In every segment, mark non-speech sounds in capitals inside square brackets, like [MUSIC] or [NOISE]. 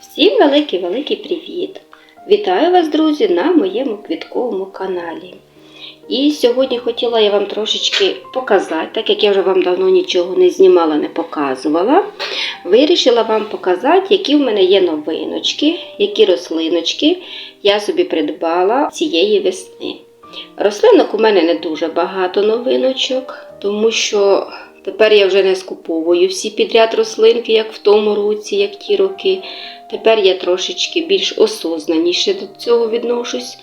Всім великий-великий привіт! Вітаю вас, друзі, на моєму квітковому каналі. І сьогодні хотіла я вам трошечки показати, так як я вже вам давно нічого не знімала, не показувала. Вирішила вам показати, які в мене є новиночки, які рослиночки я собі придбала цієї весни. Рослинок у мене не дуже багато новиночок, тому що тепер я вже не скуповую всі підряд рослинки, як в тому році, як ті роки. Тепер я трошечки більш осознаніше до цього відношусь.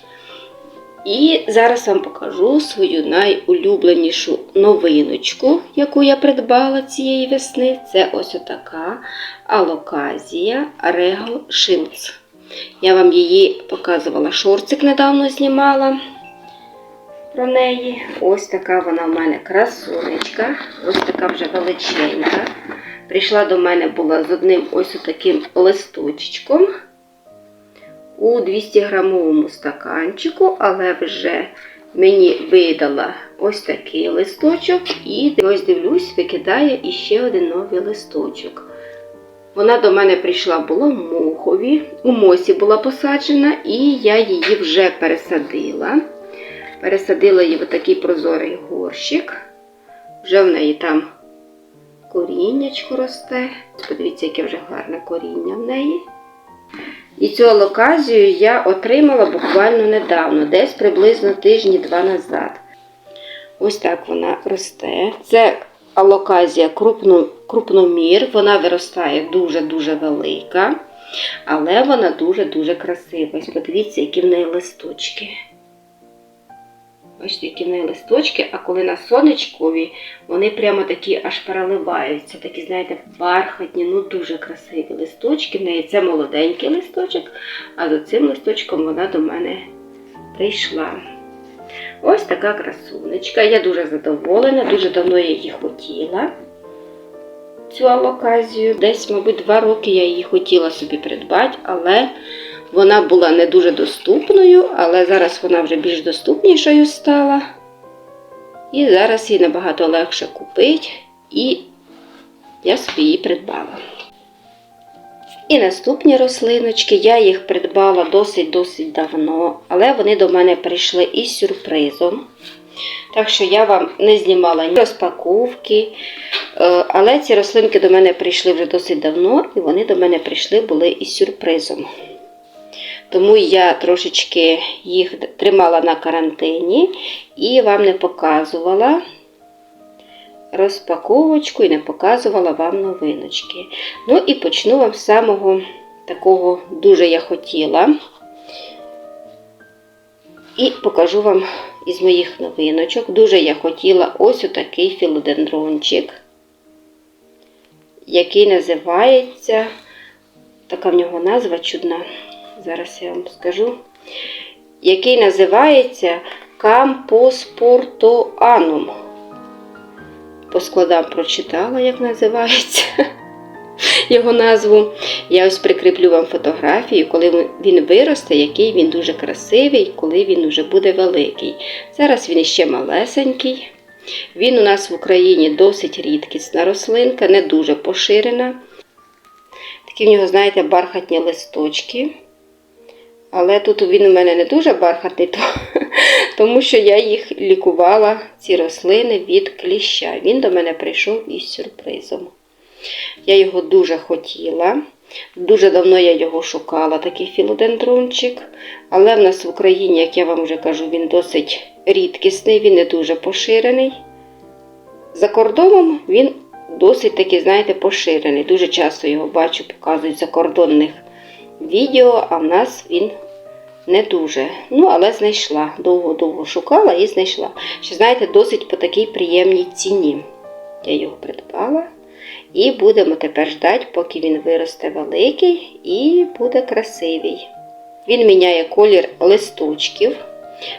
І зараз вам покажу свою найулюбленішу новиночку, яку я придбала цієї весни. Це ось отака алоказія Regal Shields. Я вам її показувала, шорцик недавно знімала про неї. Ось така вона в мене красунечка, ось така вже величенька. Прийшла до мене була з одним ось таким листочком у 200 грамовому стаканчику, але вже мені видала ось такий листочок, і ось дивлюсь, викидає іще один новий листочок. Вона до мене прийшла була в мохові, у мосі була посаджена, і я її вже пересадила. Пересадила її в такий прозорий горщик. Вже в неї там коріннячко росте. Подивіться, яке вже гарне коріння в неї. І цю алоказію я отримала буквально недавно, десь приблизно тижні-два назад. Ось так вона росте. Це алоказія крупно, крупномір, вона виростає дуже-дуже велика, але вона дуже-дуже красива. Подивіться, які в неї листочки. Бачите, які в листочки, а коли на сонечкові, вони прямо такі аж переливаються. Такі, знаєте, бархатні, ну дуже красиві листочки. В неї це молоденький листочок, а за цим листочком вона до мене прийшла. Ось така красунечка. Я дуже задоволена, дуже давно я її хотіла. Цю алоказію. Десь, мабуть, два роки я її хотіла собі придбати, але вона була не дуже доступною, але зараз вона вже більш доступнішою стала. І зараз її набагато легше купити, і я собі її придбала. І наступні рослиночки, я їх придбала досить-досить давно, але вони до мене прийшли із сюрпризом. Так що я вам не знімала ні розпаковки. Е, Але ці рослинки до мене прийшли вже досить давно, і вони до мене прийшли були із сюрпризом. Тому я трошечки їх тримала на карантині і вам не показувала розпаковочку і не показувала вам новиночки. Ну і почну вам з самого такого дуже я хотіла. І покажу вам із моїх новиночок. Дуже я хотіла ось отакий філодендрончик, який називається, така в нього назва чудна. Зараз я вам скажу, який називається Кампоспортоанум. По складам прочитала, як називається [LAUGHS] його назву. Я ось прикріплю вам фотографію, коли він виросте, який він дуже красивий, коли він вже буде великий. Зараз він іще малесенький. Він у нас в Україні досить рідкісна рослинка, не дуже поширена. Такі в нього, знаєте, бархатні листочки. Але тут він у мене не дуже бархатний, [LAUGHS] тому що я їх лікувала, ці рослини від кліща. Він до мене прийшов із сюрпризом. Я його дуже хотіла. Дуже давно я його шукала, такий філодендрончик. Але в нас в Україні, як я вам вже кажу, він досить рідкісний, він не дуже поширений. За кордоном він досить такий, знаєте, поширений. Дуже часто його бачу, показують закордонних відео, а в нас він не дуже. Ну, але знайшла. Довго-довго шукала і знайшла. Ще, знаєте, досить по такій приємній ціні. Я його придбала. І будемо тепер ждати, поки він виросте великий і буде красивий. Він міняє колір листочків.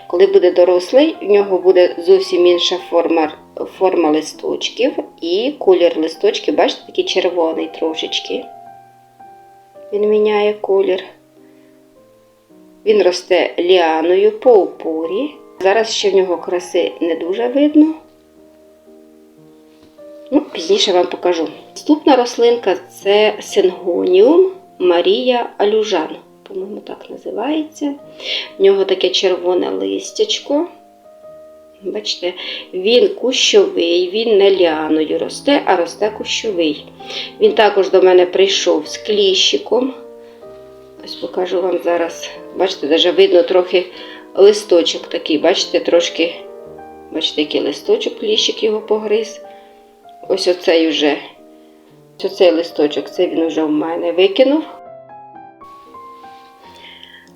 Коли буде дорослий, в нього буде зовсім інша форма форма листочків. І колір листочків, бачите, такий червоний трошечки. Він міняє колір. Він росте ліаною по опорі. Зараз ще в нього краси не дуже видно. Ну, Пізніше вам покажу. Наступна рослинка це сингоніум. Марія Алюжан, по-моєму, так називається. В нього таке червоне листячко. Бачите, він кущовий, він не ліаною росте, а росте кущовий. Він також до мене прийшов з кліщиком. Ось покажу вам зараз. Бачите, навіть видно трохи листочок такий, бачите, трошки, бачите, який листочок, кліщик його погриз. Ось оцей вже, ось оцей листочок, це він вже в мене викинув.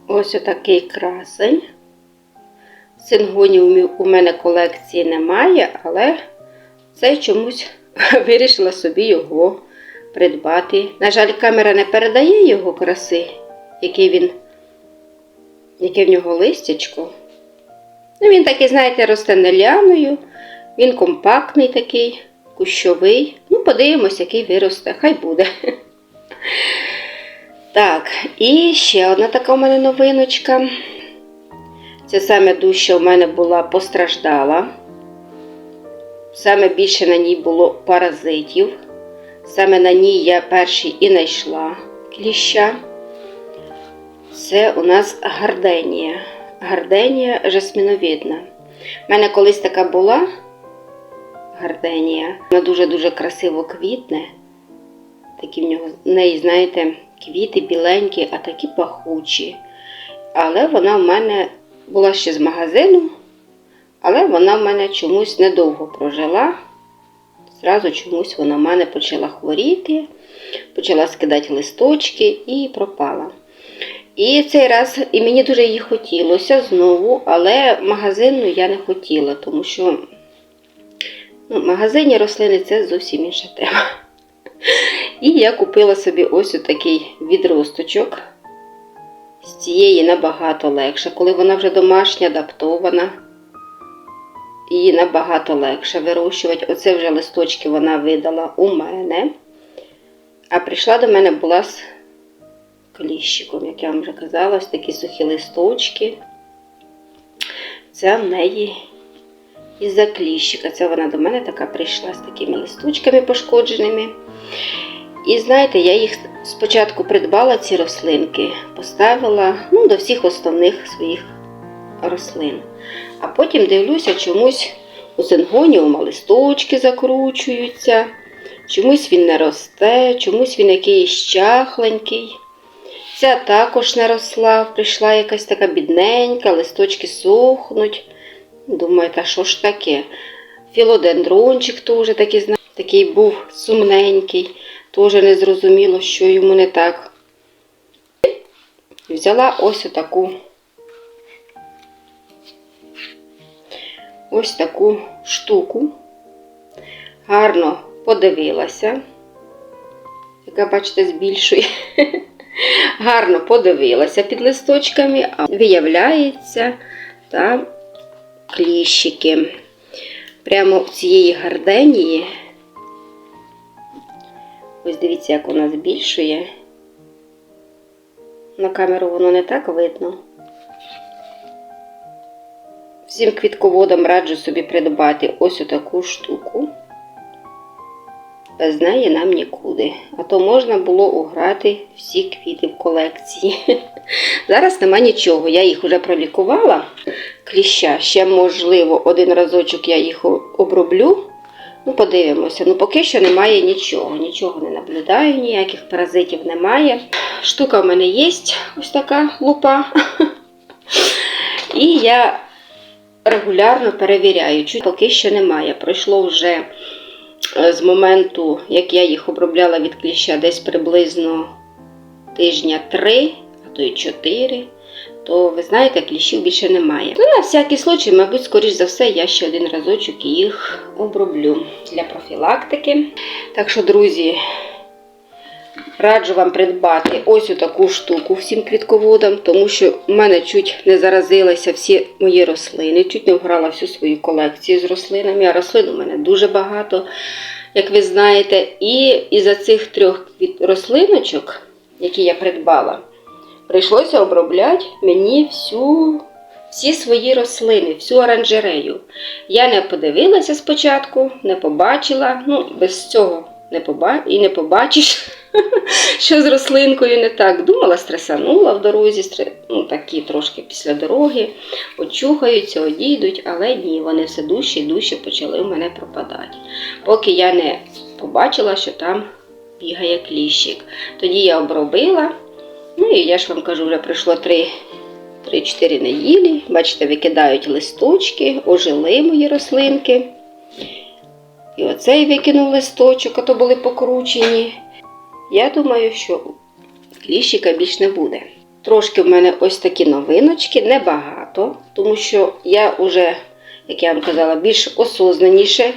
Ось отакий красень. Сингонів у мене колекції немає, але це чомусь [LAUGHS] вирішила собі його придбати. На жаль, камера не передає його краси, який він, яке в нього листячко. Ну, він такий, знаєте, росте не ляною, він компактний такий, кущовий. Ну, подивимось, який виросте, хай буде. [LAUGHS] Так, і ще одна така у мене новиночка. Це саме дужче у мене була постраждала. Саме більше на ній було паразитів. Саме на ній я перший і знайшла кліща. Це у нас гарденія. Гарденія жасміновидна. У мене колись така була гарденія. Вона дуже-дуже красиво квітне. Такі в нього, в неї, знаєте, квіти біленькі, а такі пахучі. Але вона в мене була ще з магазину, але вона в мене чомусь недовго прожила. Зразу чомусь вона в мене почала хворіти, почала скидати листочки і пропала. І цей раз і мені дуже її хотілося знову, але магазинну я не хотіла, тому що ну, магазинні рослини це зовсім інша тема. І я купила собі ось такий відросточок. З цієї набагато легше. Коли вона вже домашня, адаптована, її набагато легше вирощувати. Оце вже листочки вона видала у мене. А прийшла до мене була з кліщиком, як я вам вже казала, ось такі сухі листочки. Це в неї із-за кліщика. Це вона до мене така прийшла з такими листочками пошкодженими. І знаєте, я їх спочатку придбала ці рослинки, поставила ну, до всіх основних своїх рослин. А потім дивлюся, чомусь у сингоніума листочки закручуються, чомусь він не росте, чомусь він якийсь чахленький. Ця також не росла, прийшла якась така бідненька, листочки сохнуть. Думаю, та що ж таке? Філодендрончик теж такий, такий був сумненький. Теж не зрозуміло, що йому не так. Взяла ось таку ось таку штуку. Гарно подивилася, яка, бачите, збільшує. [LAUGHS] Гарно подивилася під листочками, а виявляється там кліщики. Прямо в цієї гарденії. Ось дивіться, як вона збільшує. На камеру воно не так видно. Всім квітководам раджу собі придбати ось отаку штуку. Без неї нам нікуди. А то можна було уграти всі квіти в колекції. [LAUGHS] Зараз нема нічого. Я їх вже пролікувала. Кліща. Ще, можливо, один разочок я їх оброблю. Ну, подивимося. Ну, поки що немає нічого. Нічого не наблюдаю, ніяких паразитів немає. Штука в мене є, ось така лупа. І я регулярно перевіряю, чи поки що немає. Пройшло вже з моменту, як я їх обробляла від кліща, десь приблизно тижня три, а то й чотири. То ви знаєте, кліщів більше немає. Ну, на всякий случай, мабуть, скоріш за все, я ще один разочок їх оброблю для профілактики. Так що, друзі, раджу вам придбати ось таку штуку всім квітководам, тому що в мене чуть не заразилися всі мої рослини, чуть не вграла всю свою колекцію з рослинами. А рослин у мене дуже багато, як ви знаєте. І із-за цих трьох рослиночок, які я придбала, прийшлося обробляти мені всю, всі свої рослини, всю оранжерею. Я не подивилася спочатку, не побачила, ну, без цього не поба... і не побачиш. [LAUGHS] що з рослинкою не так. Думала, стресанула в дорозі, ну, такі трошки після дороги, очухаються, одійдуть, але ні, вони все дужче і дужче почали в мене пропадати. Поки я не побачила, що там бігає кліщик. Тоді я обробила. Ну і я ж вам кажу, вже пройшло 3 3-4 неділі. Бачите, викидають листочки, ожили мої рослинки. І оцей викинув листочок, а то були покручені. Я думаю, що кліщика більш не буде. Трошки в мене ось такі новиночки, небагато, тому що я вже, як я вам казала, більш осознаніше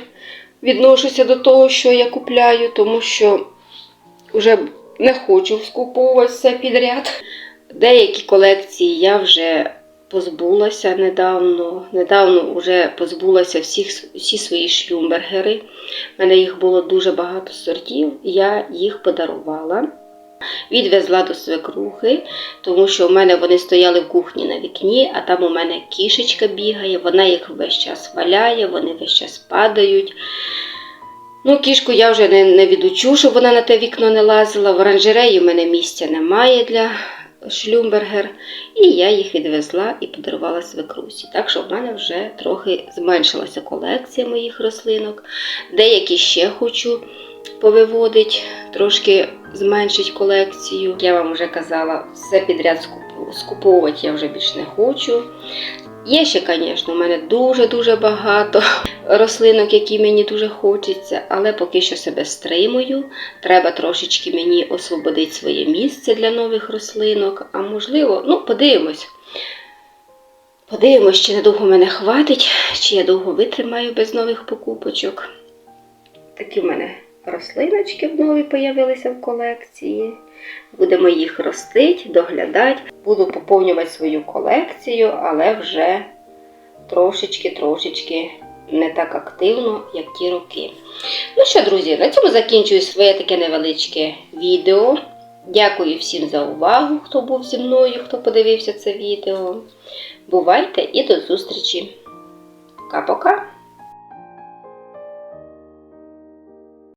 відношуся до того, що я купляю, тому що вже не хочу скуповувати все підряд. Деякі колекції я вже позбулася недавно. Недавно вже позбулася всіх, всі свої шлюмбергери. У мене їх було дуже багато сортів, я їх подарувала. Відвезла до свекрухи, тому що в мене вони стояли в кухні на вікні, а там у мене кішечка бігає, вона їх весь час валяє, вони весь час падають. Ну, кішку я вже не, не відучу, щоб вона на те вікно не лазила. В оранжереї в мене місця немає для шлюмбергер. І я їх відвезла і подарувала свекрусі. Так що в мене вже трохи зменшилася колекція моїх рослинок. Деякі ще хочу повиводити, трошки зменшити колекцію. Я вам вже казала, все підряд скуповувати я вже більш не хочу. Є ще, звісно, у мене дуже-дуже багато [LAUGHS] рослинок, які мені дуже хочеться, але поки що себе стримую. Треба трошечки мені освободити своє місце для нових рослинок. А можливо, ну, подивимось. Подивимось, чи надовго мене хватить, чи я довго витримаю без нових покупочок. Такі в мене рослиночки в нові появилися в колекції. Будемо їх ростити, доглядати. Буду поповнювати свою колекцію, але вже трошечки-трошечки не так активно, як ті роки. Ну що, друзі, на цьому закінчую своє таке невеличке відео. Дякую всім за увагу, хто був зі мною, хто подивився це відео. Бувайте і до зустрічі. Пока-пока!